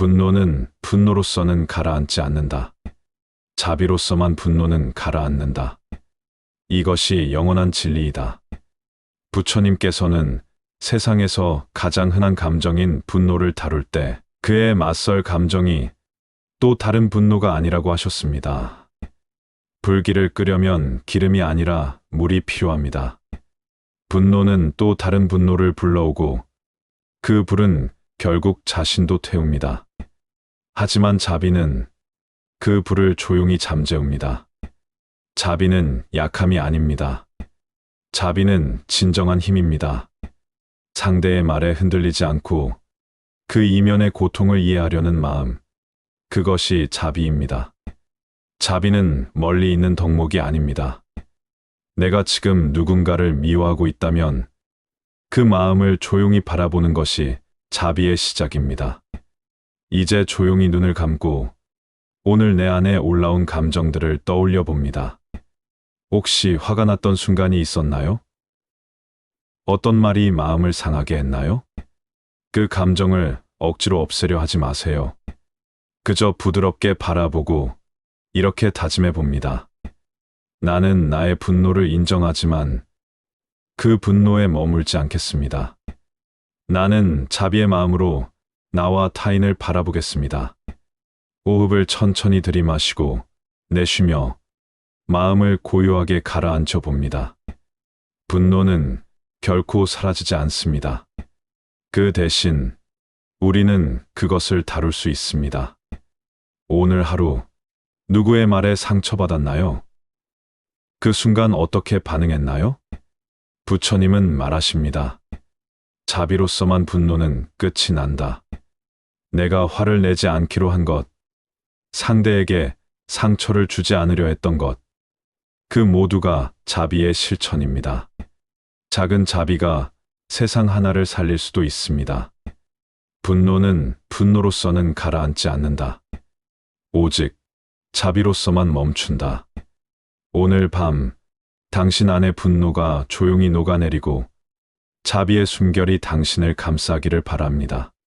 분노는 분노로서는 가라앉지 않는다. 자비로서만 분노는 가라앉는다. 이것이 영원한 진리이다. 부처님께서는 세상에서 가장 흔한 감정인 분노를 다룰 때 그에 맞설 감정이 또 다른 분노가 아니라고 하셨습니다. 불길을 끄려면 기름이 아니라 물이 필요합니다. 분노는 또 다른 분노를 불러오고 그 불은 결국 자신도 태웁니다. 하지만 자비는 그 불을 조용히 잠재웁니다. 자비는 약함이 아닙니다. 자비는 진정한 힘입니다. 상대의 말에 흔들리지 않고 그 이면의 고통을 이해하려는 마음, 그것이 자비입니다. 자비는 멀리 있는 덕목이 아닙니다. 내가 지금 누군가를 미워하고 있다면 그 마음을 조용히 바라보는 것이 자비의 시작입니다. 이제 조용히 눈을 감고 오늘 내 안에 올라온 감정들을 떠올려 봅니다. 혹시 화가 났던 순간이 있었나요? 어떤 말이 마음을 상하게 했나요? 그 감정을 억지로 없애려 하지 마세요. 그저 부드럽게 바라보고 이렇게 다짐해 봅니다. 나는 나의 분노를 인정하지만 그 분노에 머물지 않겠습니다. 나는 자비의 마음으로 나와 타인을 바라보겠습니다. 호흡을 천천히 들이마시고 내쉬며 마음을 고요하게 가라앉혀 봅니다. 분노는 결코 사라지지 않습니다. 그 대신 우리는 그것을 다룰 수 있습니다. 오늘 하루 누구의 말에 상처받았나요? 그 순간 어떻게 반응했나요? 부처님은 말하십니다. 자비로서만 분노는 끝이 난다. 내가 화를 내지 않기로 한 것, 상대에게 상처를 주지 않으려 했던 것, 그 모두가 자비의 실천입니다. 작은 자비가 세상 하나를 살릴 수도 있습니다. 분노는 분노로서는 가라앉지 않는다. 오직 자비로서만 멈춘다. 오늘 밤 당신 안의 분노가 조용히 녹아내리고 자비의 숨결이 당신을 감싸기를 바랍니다.